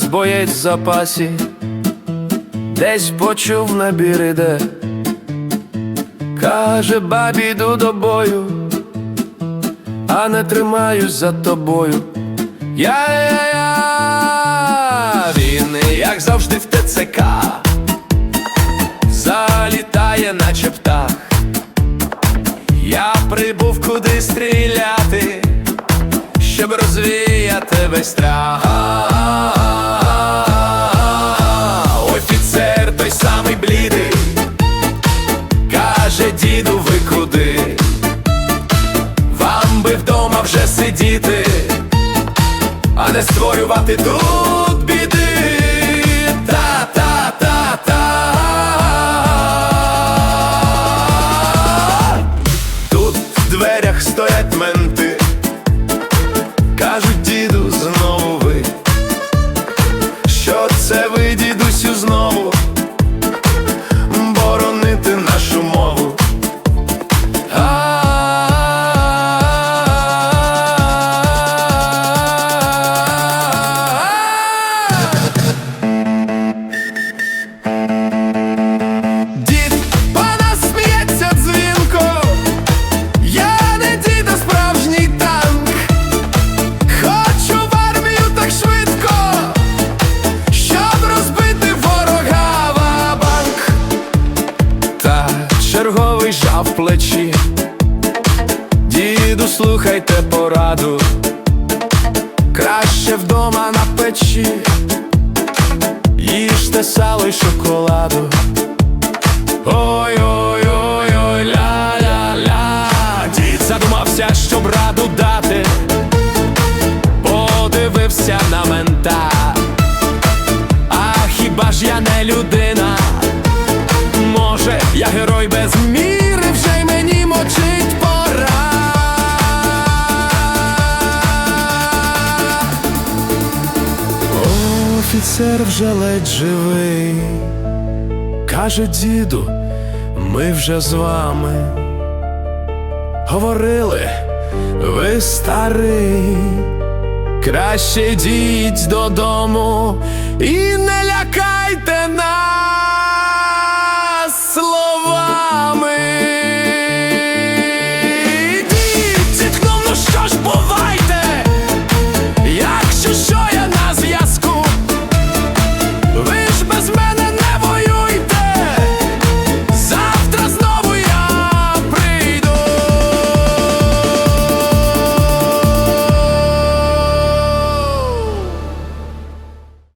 Пана боєць в запасі, десь почув набір іде, каже, бабі, йду до бою, а не тримаюсь за тобою. Я-я-я, він, як завжди в ТЦК, залітає, наче птах. Я прибув куди стріляти, щоб розвіяти весь страх. Сидіти, а не створювати тут черговий плечі, діду, слухайте пораду, краще вдома на печі, їжте сало й шоколаду. Ой, ой, ой, ой, ля ля ля Дід задумався, щоб раду дати, подивився на мента. А хіба ж я не людина? Може, я герой без Офіцер вже ледь живий. Каже діду, ми вже з вами говорили, ви старий, краще йдіть додому і не лякайте.